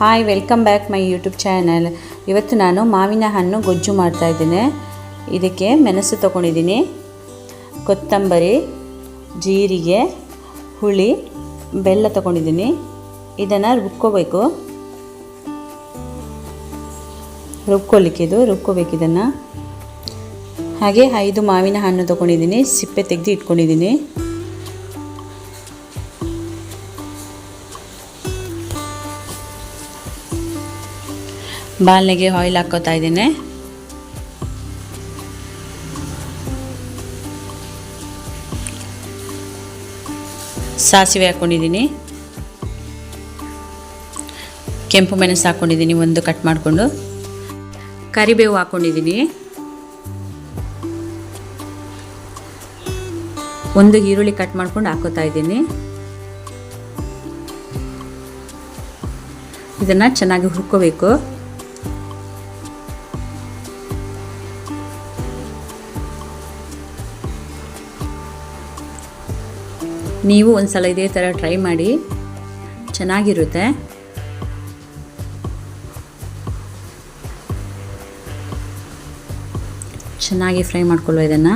Hi welcome back my YouTube channel ಇವತ್ತು ನಾನು ಮಾವಿನ ಹಣ್ಣು ಗೊಜ್ಜು ಮಾಡ್ತಾ ಇದ್ದೇನೆ. ಇದಕ್ಕೆ ಮೆಣಸು ತೊಗೊಂಡಿದ್ದೀನಿ. ಕೊತ್ತಂಬರಿ, ಜೀರಿಗೆ, ಹುಳಿ, ಬೆಲ್ಲ ತೊಗೊಂಡಿದ್ದೀನಿ. ಇದನ್ನು ರುಬ್ಕೋಬೇಕು. ರುಬ್ಕೊಲಿಕ್ಕೆ ಇದು, ರುಬ್ಕೋಬೇಕು ಇದನ್ನು. ಹಾಗೆ ಐದು ಮಾವಿನ ಹಣ್ಣು ತೊಗೊಂಡಿದ್ದೀನಿ. ಸಿಪ್ಪೆ ತೆಗೆದು ಇಟ್ಕೊಂಡಿದ್ದೀನಿ. ಬಾಲ್ನೆಗೆ ಆಯಿಲ್ ಹಾಕೋತಾ ಇದ್ದೀನಿ. ಸಾಸಿವೆ ಹಾಕ್ಕೊಂಡಿದ್ದೀನಿ ಕೆಂಪು ಮೆಣಸು ಹಾಕ್ಕೊಂಡಿದ್ದೀನಿ ಒಂದು ಕಟ್ ಮಾಡಿಕೊಂಡು. ಕರಿಬೇವು ಹಾಕ್ಕೊಂಡಿದ್ದೀನಿ ಒಂದು ಈರುಳ್ಳಿ ಕಟ್ ಮಾಡ್ಕೊಂಡು ಹಾಕೋತಾ ಇದ್ದೀನಿ. ಇದನ್ನು ಚೆನ್ನಾಗಿ ಹುರ್ಕೋಬೇಕು. ನೀವು ಒಂದು ಸಲ ಇದೇ ಥರ ಟ್ರೈ ಮಾಡಿ. ಚೆನ್ನಾಗಿರುತ್ತೆ. ಚೆನ್ನಾಗಿ ಫ್ರೈ ಮಾಡ್ಕೊಳ್ಳೋ ಇದನ್ನು.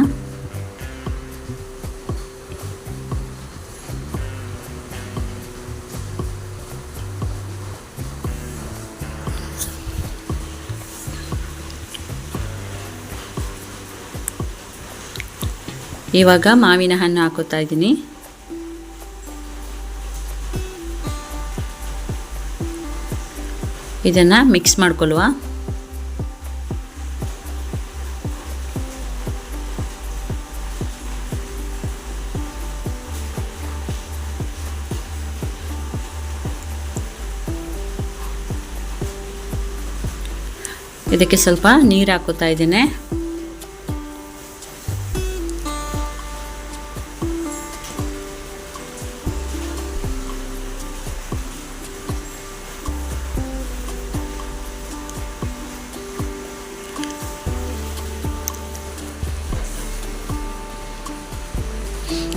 ಇವಾಗ ಮಾವಿನ ಹಣ್ಣು ಹಾಕೋತಾ ಇದ್ದೀನಿ. ಇದನ್ನು ಮಿಕ್ಸ್ ಮಾಡ್ಕೊಳ್ಳುವ ಇದಕ್ಕೆ ಸ್ವಲ್ಪ ನೀರು ಹಾಕೋತಾ ಇದ್ದೇನೆ.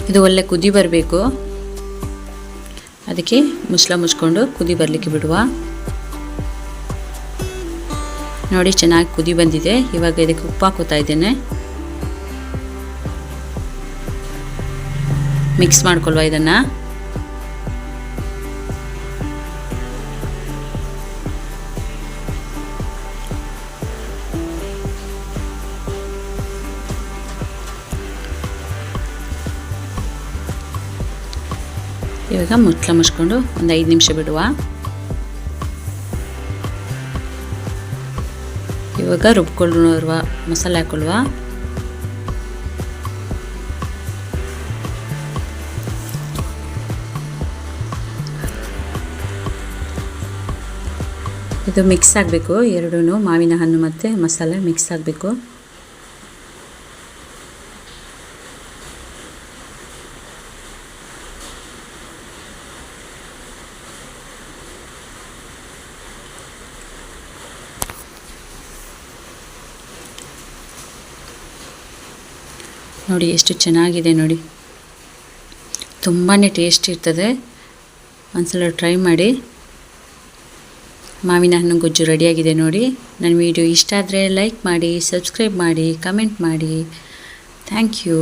ಇದು ಒಳ್ಳೆ ಕುದಿ ಬರಬೇಕು. ಅದಕ್ಕೆ ಮುಚ್ಚಳ ಮುಚ್ಕೊಂಡು ಕುದಿ ಬರಲಿಕ್ಕೆ ಬಿಡುವ. ನೋಡಿ, ಚೆನ್ನಾಗಿ ಕುದಿ ಬಂದಿದೆ. ಇವಾಗ ಇದಕ್ಕೆ ಉಪ್ಪು ಹಾಕೋತಾ ಇದ್ದೇನೆ. ಮಿಕ್ಸ್ ಮಾಡ್ಕೊಳ್ವಾ ಇದನ್ನು. ಇವಾಗ ಮುಚ್ಚಳ ಮುಚ್ಕೊಂಡು ಒಂದು ಐದು ನಿಮಿಷ ಬಿಡುವ. ಇವಾಗ ರುಬ್ಕೊಳ್ಳುವ ಮಸಾಲೆ ಹಾಕೊಳ್ಳುವ ಇದು ಮಿಕ್ಸ್ ಆಗಬೇಕು ಎರಡೂ ಮಾವಿನ ಹಣ್ಣು ಮತ್ತು ಮಸಾಲೆ ಮಿಕ್ಸ್ ಆಗಬೇಕು. ನೋಡಿ, ಎಷ್ಟು ಚೆನ್ನಾಗಿದೆ ನೋಡಿ. ತುಂಬಾ ಟೇಸ್ಟ್ ಇರ್ತದೆ. ಒಂದ್ಸಲ ಟ್ರೈ ಮಾಡಿ. ಮಾವಿನ ಹಣ್ಣು ಗೊಜ್ಜು ರೆಡಿಯಾಗಿದೆ ನೋಡಿ. ನನ್ನ ವಿಡಿಯೋ ಇಷ್ಟ ಆದರೆ ಲೈಕ್ ಮಾಡಿ ಸಬ್ಸ್ಕ್ರೈಬ್ ಮಾಡಿ ಕಮೆಂಟ್ ಮಾಡಿ. Thank you